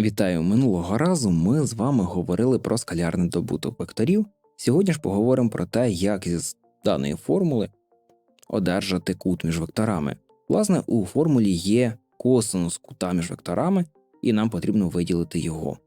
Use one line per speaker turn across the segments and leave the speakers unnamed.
Вітаю! Минулого разу ми з вами говорили про скалярний добуток векторів. Сьогодні ж поговоримо про те, як із даної формули одержати кут між векторами. Власне, у формулі є косинус кута між векторами, і нам потрібно виділити його.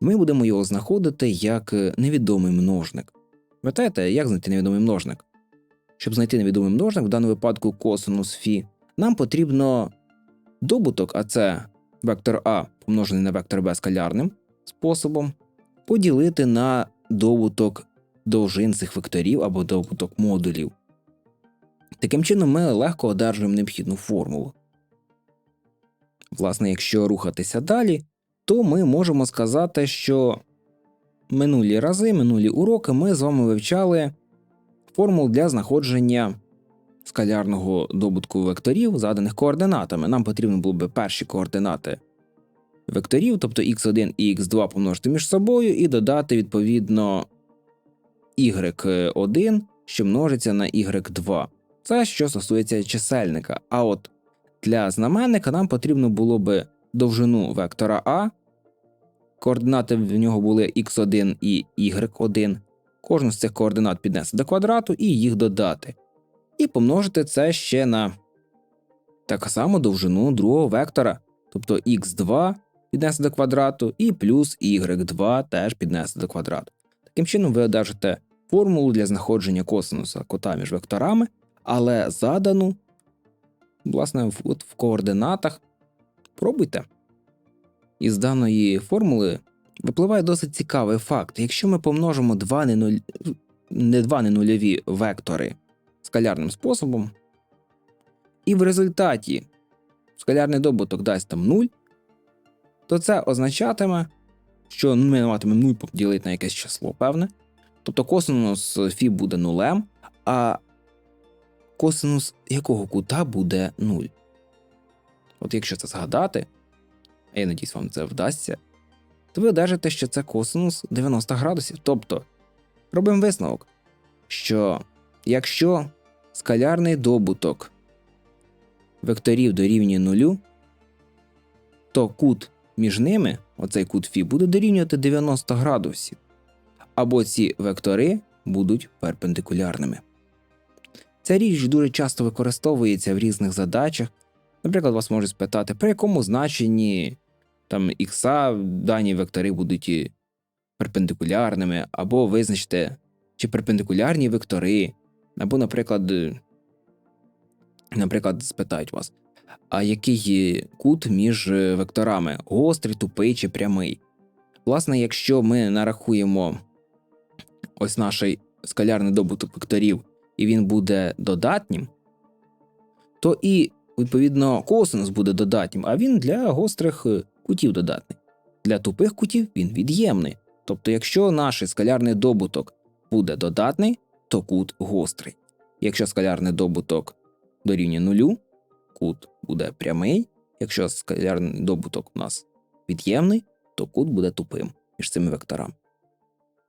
Ми будемо його знаходити як невідомий множник. Пам'ятаєте, як знайти невідомий множник? Щоб знайти невідомий множник, в даному випадку косинус фі, нам потрібно добуток, а це вектор А помножений на вектор Б скалярним способом, поділити на добуток довжин цих векторів або добуток модулів. Таким чином, ми легко одержуємо необхідну формулу. Власне, якщо рухатися далі, то ми можемо сказати, що минулі рази, минулі уроки ми з вами вивчали формул для знаходження скалярного добутку векторів, заданих координатами. Нам потрібно було би перші координати векторів, тобто x1 і x2 помножити між собою, і додати відповідно y1, що множиться на y2. Це що стосується чисельника. А от для знаменника нам потрібно було би довжину вектора А. Координати в нього були x1 і y1. Кожну з цих координат піднести до квадрату і їх додати. І помножити це ще на так само довжину другого вектора, тобто x2 піднести до квадрату, і плюс y2 теж піднести до квадрату. Таким чином, ви одержите формулу для знаходження косинуса кота між векторами, але задану, власне, от в координатах. Пробуйте. Із даної формули випливає досить цікавий факт. Якщо ми помножимо два не, нуль... не два ненульові вектори скалярним способом, і в результаті скалярний добуток дасть там 0, то це означатиме, що ми матимемо 0 поділити на якесь число певне. Тобто косинус фі буде нулем, а косинус якого кута буде 0. От якщо це згадати, а я надіюсь, вам це вдасться, то ви одержите, що це косинус 90 градусів. Тобто робимо висновок, що якщо скалярний добуток векторів дорівнює нулю, то кут між ними, оцей кут Фі, буде дорівнювати 90 градусів, або ці вектори будуть перпендикулярними. Ця річ дуже часто використовується в різних задачах. Наприклад, вас можуть спитати, при якому значенні там ікса дані вектори будуть перпендикулярними, або визначте, чи перпендикулярні вектори, або, наприклад, наприклад, спитають вас, а який кут між е, векторами гострий, тупий чи прямий. Власне, якщо ми нарахуємо ось наш скалярний добуток векторів, і він буде додатнім, то і, відповідно, косинус буде додатнім, а він для гострих е, кутів додатний. Для тупих кутів він від'ємний. Тобто, якщо наш скалярний добуток буде додатний, то кут гострий. Якщо скалярний добуток дорівнює нулю, кут буде прямий. Якщо скалярний добуток у нас від'ємний, то кут буде тупим між цими векторами.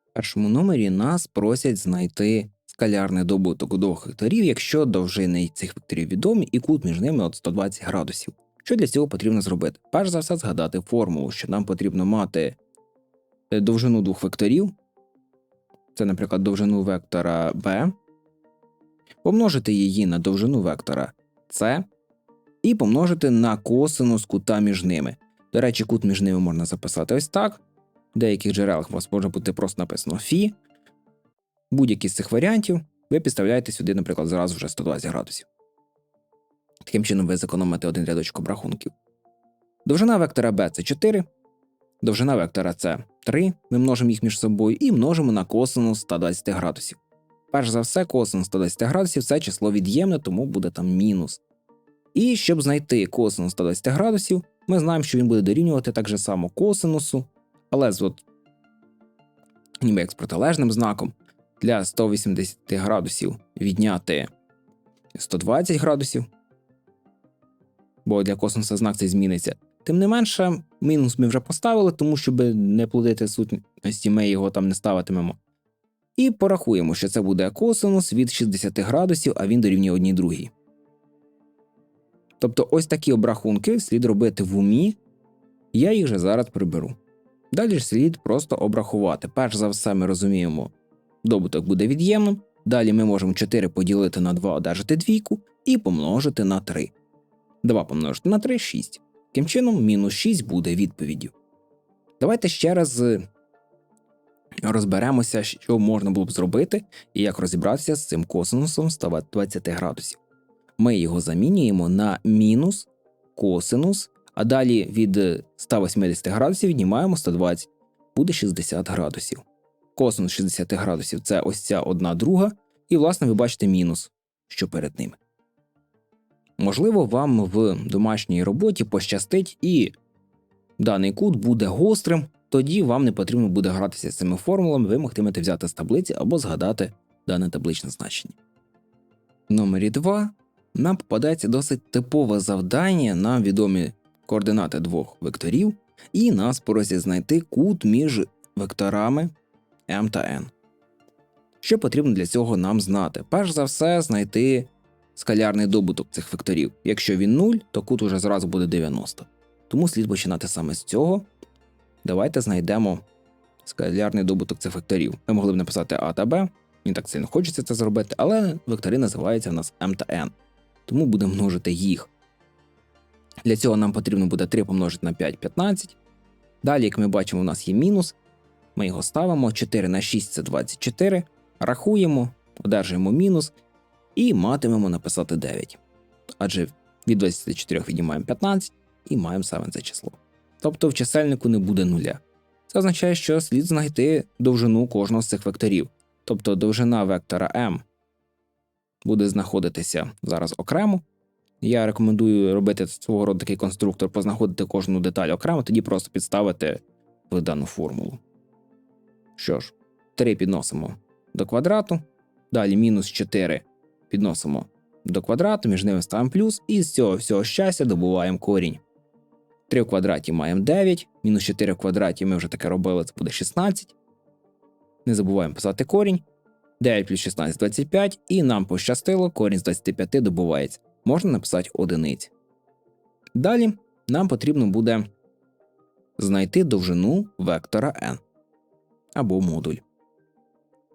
В першому номері нас просять знайти скалярний добуток двох векторів, якщо довжини цих векторів відомі, і кут між ними от 120 градусів. Що для цього потрібно зробити? Перш за все, згадати формулу, що нам потрібно мати е, довжину двох векторів. Це, наприклад, довжину вектора b, помножити її на довжину вектора c, і помножити на косинус кута між ними. До речі, кут між ними можна записати ось так. В деяких джерелах у вас може бути просто написано Фі. Будь-який з цих варіантів ви підставляєте сюди, наприклад, зразу вже 120 градусів. Таким чином, ви зекономите один рядочок обрахунків. Довжина вектора B це 4, довжина вектора С 3. Ми множимо їх між собою і множимо на косинус 120 градусів. Перш за все, косинус 120 градусів це число від'ємне, тому буде там мінус. І щоб знайти косинус 120 градусів, ми знаємо, що він буде дорівнювати так же само косинусу, але з от, ніби як з протилежним знаком для 180 градусів відняти 120 градусів, бо для косинуса знак цей зміниться. Тим не менше, мінус ми вже поставили, тому щоб не плодити сутності, ми його там не ставитимемо. І порахуємо, що це буде косинус від 60 градусів, а він дорівнює одній другій. Тобто ось такі обрахунки слід робити в умі Я їх же зараз приберу. Далі ж слід просто обрахувати. Перш за все, ми розуміємо, добуток буде від'ємним. Далі ми можемо 4 поділити на 2, одержати двійку і помножити на 3. 2 помножити на 3 6. Таким чином, мінус 6 буде відповіддю. Давайте ще раз е, розберемося, що можна було б зробити і як розібратися з цим косинусом 120 градусів. Ми його замінюємо на мінус косинус, а далі від 180 градусів віднімаємо 120, буде 60 градусів. Косинус 60 градусів це ось ця одна друга, і, власне, ви бачите мінус, що перед ними. Можливо, вам в домашній роботі пощастить і даний кут буде гострим, тоді вам не потрібно буде гратися з цими формулами, ви могтимете взяти з таблиці або згадати дане табличне значення. Номері 2 нам попадається досить типове завдання на відомі координати двох векторів, і нас просять знайти кут між векторами m та n. Що потрібно для цього нам знати? Перш за все, знайти скалярний добуток цих векторів. Якщо він 0, то кут уже зразу буде 90. Тому слід починати саме з цього. Давайте знайдемо скалярний добуток цих векторів. Ми могли б написати А та Б, мені так сильно хочеться це зробити, але вектори називаються в нас m та n. Тому будемо множити їх. Для цього нам потрібно буде 3 помножити на 5 15. Далі, як ми бачимо, у нас є мінус. Ми його ставимо 4 на 6 це 24. Рахуємо, одержуємо мінус і матимемо написати 9. Адже від 24 віднімаємо 15 і маємо саме це число. Тобто в чисельнику не буде нуля. Це означає, що слід знайти довжину кожного з цих векторів. Тобто довжина вектора m буде знаходитися зараз окремо. Я рекомендую робити свого роду такий конструктор, познаходити кожну деталь окремо, тоді просто підставити в дану формулу. Що ж, 3 підносимо до квадрату, далі мінус 4 підносимо до квадрату, між ними ставимо плюс, і з цього всього щастя добуваємо корінь. 3 в квадраті маємо 9, мінус 4 в квадраті ми вже таке робили, це буде 16. Не забуваємо писати корінь. 9 плюс 16 25, і нам пощастило, корінь з 25 добувається. Можна написати одиниць. Далі нам потрібно буде знайти довжину вектора n або модуль.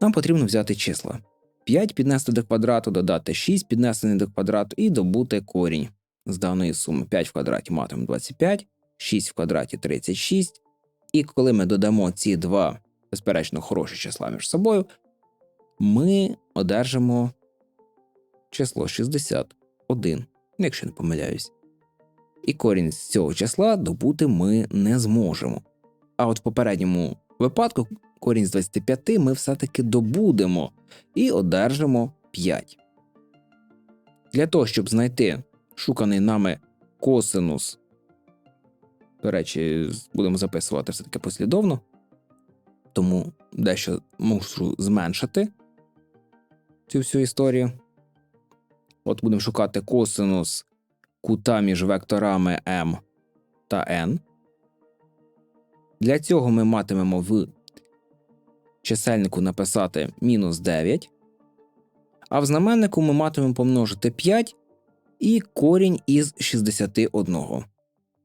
Нам потрібно взяти числа 5 піднести до квадрату, додати 6 піднесений до квадрату і добути корінь з даної суми 5 в квадраті матимемо 25, 6 в квадраті 36. І коли ми додамо ці два, безперечно, хороші числа між собою, ми одержимо число 61, якщо не помиляюсь. І корінь з цього числа добути ми не зможемо. А от в попередньому випадку корінь з 25 ми все-таки добудемо і одержимо 5. Для того, щоб знайти шуканий нами косинус, до речі, будемо записувати все-таки послідовно, тому дещо мушу зменшити цю всю історію. От будемо шукати косинус кута між векторами m та n. Для цього ми матимемо в чисельнику написати мінус 9, а в знаменнику ми матимемо помножити 5 і корінь із 61.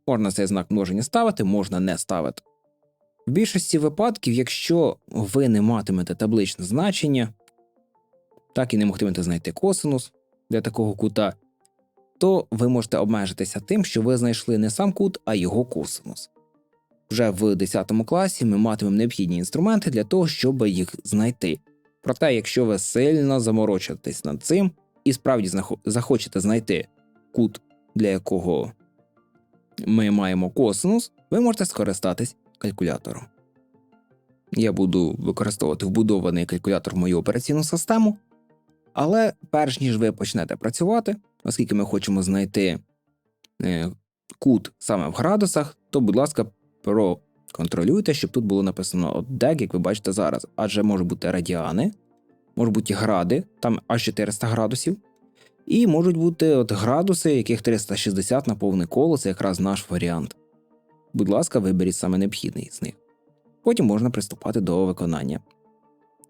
Можна цей знак множення ставити, можна не ставити. В більшості випадків, якщо ви не матимете табличне значення, так і не могтимете знайти косинус для такого кута, то ви можете обмежитися тим, що ви знайшли не сам кут, а його косинус. Вже в 10 класі ми матимемо необхідні інструменти для того, щоб їх знайти. Проте, якщо ви сильно заморочитесь над цим і справді захочете знайти кут, для якого ми маємо косинус, ви можете скористатись калькулятором. Я буду використовувати вбудований калькулятор в мою операційну систему. Але перш ніж ви почнете працювати, оскільки ми хочемо знайти е, кут саме в градусах, то, будь ласка, проконтролюйте, щоб тут було написано дек, як ви бачите зараз, адже можуть бути радіани, можуть бути гради, там аж 400 градусів, і можуть бути от градуси, яких 360 на повне коло, це якраз наш варіант. Будь ласка, виберіть саме необхідний з них. Потім можна приступати до виконання.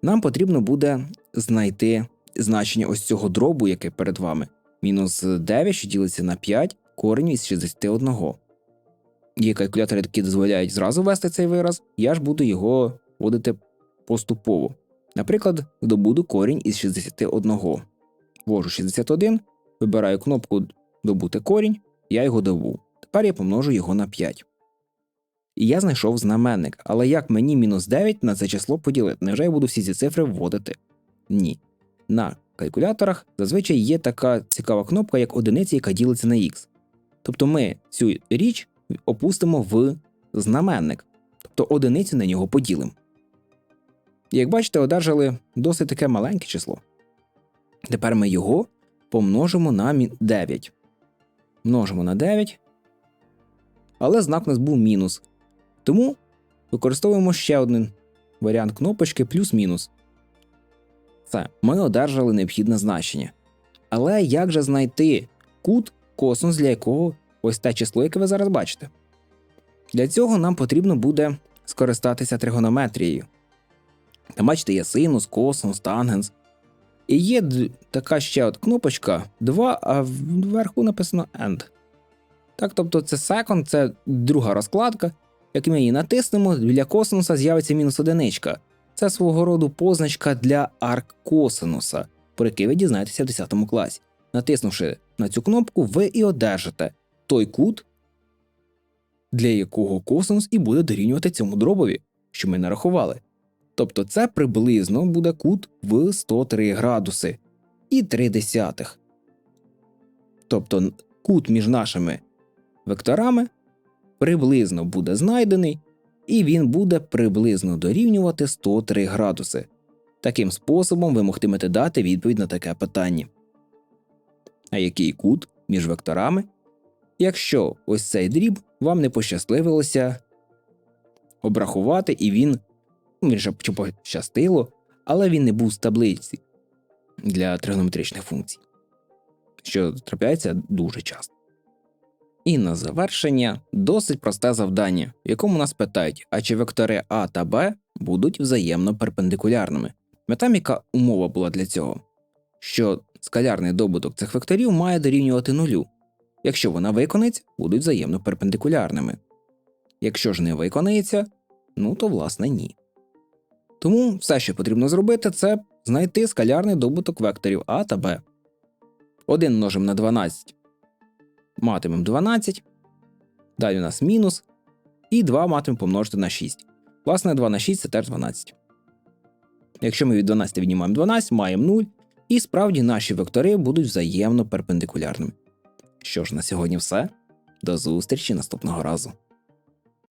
Нам потрібно буде знайти значення ось цього дробу, яке перед вами, мінус 9, що ділиться на 5 корень із 61. Є калькулятори, які дозволяють зразу ввести цей вираз, я ж буду його вводити поступово. Наприклад, добуду корінь із 61. Ввожу 61, вибираю кнопку Добути корінь, я його добув. Тепер я помножу його на 5. І я знайшов знаменник, але як мені мінус 9 на це число поділити? Невже я буду всі ці цифри вводити? Ні. На калькуляторах зазвичай є така цікава кнопка, як одиниця, яка ділиться на х. Тобто ми цю річ опустимо в знаменник, тобто одиницю на нього поділимо. Як бачите, одержали досить таке маленьке число. Тепер ми його помножимо на 9. Множимо на 9. Але знак у нас був мінус. Тому використовуємо ще один варіант кнопочки плюс-мінус. Все, ми одержали необхідне значення. Але як же знайти кут, косинус, для якого ось те число, яке ви зараз бачите? Для цього нам потрібно буде скористатися тригонометрією. Там бачите, є синус, косинус, тангенс. І є така ще от кнопочка 2, а вверху написано end. Так, тобто це second, це друга розкладка. Як ми її натиснемо, біля косинуса з'явиться мінус одиничка. Це свого роду позначка для арккосинуса, про який ви дізнаєтеся в 10 класі. Натиснувши на цю кнопку, ви і одержите той кут, для якого косинус і буде дорівнювати цьому дробові, що ми нарахували. Тобто це приблизно буде кут в 103 градуси і 3 десятих. Тобто кут між нашими векторами приблизно буде знайдений, і він буде приблизно дорівнювати 103 градуси. Таким способом ви могтимете дати відповідь на таке питання. А який кут між векторами? Якщо ось цей дріб вам не пощасливилося обрахувати, і він вірніше, чи пощастило, але він не був з таблиці для тригонометричних функцій, що трапляється дуже часто. І на завершення досить просте завдання, в якому нас питають, а чи вектори А та Б будуть взаємно перпендикулярними. Мета, яка умова була для цього, що скалярний добуток цих векторів має дорівнювати нулю. Якщо вона виконається, будуть взаємно перпендикулярними. Якщо ж не виконається, ну то власне ні. Тому все, що потрібно зробити, це знайти скалярний добуток векторів А та Б. 1 множимо на 12 матимемо 12. Далі у нас мінус. І 2 матимемо помножити на 6. Власне, 2 на 6 це теж 12. Якщо ми від 12 віднімаємо 12, маємо 0. І справді наші вектори будуть взаємно перпендикулярними. Що ж, на сьогодні все. До зустрічі наступного разу.